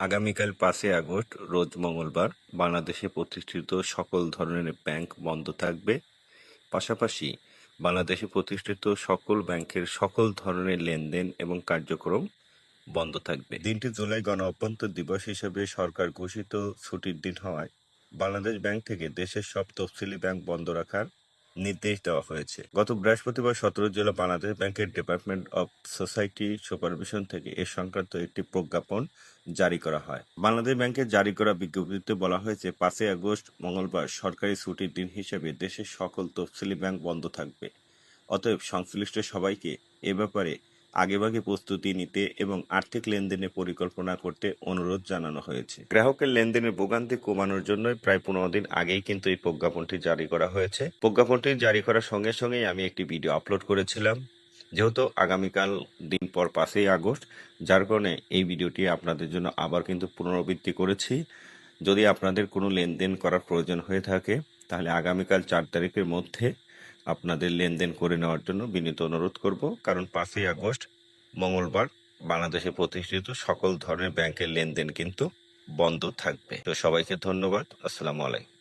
আগামীকাল পাঁচই আগস্ট, রোজ মঙ্গলবার বাংলাদেশে প্রতিষ্ঠিত সকল ধরনের ব্যাংক বন্ধ থাকবে। পাশাপাশি বাংলাদেশে প্রতিষ্ঠিত সকল ব্যাংকের সকল ধরনের লেনদেন এবং কার্যক্রম বন্ধ থাকবে। দিনটি জুলাই গণ অভ্যন্তর দিবস হিসেবে সরকার ঘোষিত ছুটির দিন হওয়ায় বাংলাদেশ ব্যাংক থেকে দেশের সব তফসিলি ব্যাংক বন্ধ রাখার নির্দেশ দেওয়া হয়েছে। গত বৃহস্পতিবার সতেরো জেলা বাংলাদেশ ব্যাংকের ডিপার্টমেন্ট অব সোসাইটি সুপারভিশন থেকে এ সংক্রান্ত একটি প্রজ্ঞাপন জারি করা হয়। বাংলাদেশ ব্যাংকের জারি করা বিজ্ঞপ্তিতে বলা হয়েছে, পাঁচই আগস্ট মঙ্গলবার সরকারি ছুটির দিন হিসেবে দেশের সকল তফসিলি ব্যাংক বন্ধ থাকবে। অতএব সংশ্লিষ্ট সবাইকে এ ব্যাপারে আগেভাগে প্রস্তুতি নিতে এবং আর্থিক লেনদেনের পরিকল্পনা করতে অনুরোধ জানানো হয়েছে। গ্রাহকের লেনদেনের ভোগান্তি কমানোর জন্য প্রায় পনেরো দিন আগেই কিন্তু এই প্রজ্ঞাপনটি জারি করা হয়েছে। প্রজ্ঞাপনটি জারি করার সঙ্গে সঙ্গেই আমি একটি ভিডিও আপলোড করেছিলাম। যেহেতু আগামীকাল দিন পর পাঁচই আগস্ট, যার কারণে এই ভিডিওটি আপনাদের জন্য আবার কিন্তু পুনরাবৃত্তি করেছি। যদি আপনাদের কোনো লেনদেন করার প্রয়োজন হয়ে থাকে, তাহলে আগামীকাল চার তারিখের মধ্যে আপনাদের লেনদেন করে নেওয়ার জন্য বিনীত অনুরোধ করব, কারণ পাঁচই আগস্ট, মঙ্গলবার বাংলাদেশে প্রতিষ্ঠিত সকল ধরনের ব্যাংকের লেনদেন কিন্তু বন্ধ থাকবে। তো সবাইকে ধন্যবাদ। আসসালামু আলাইকুম।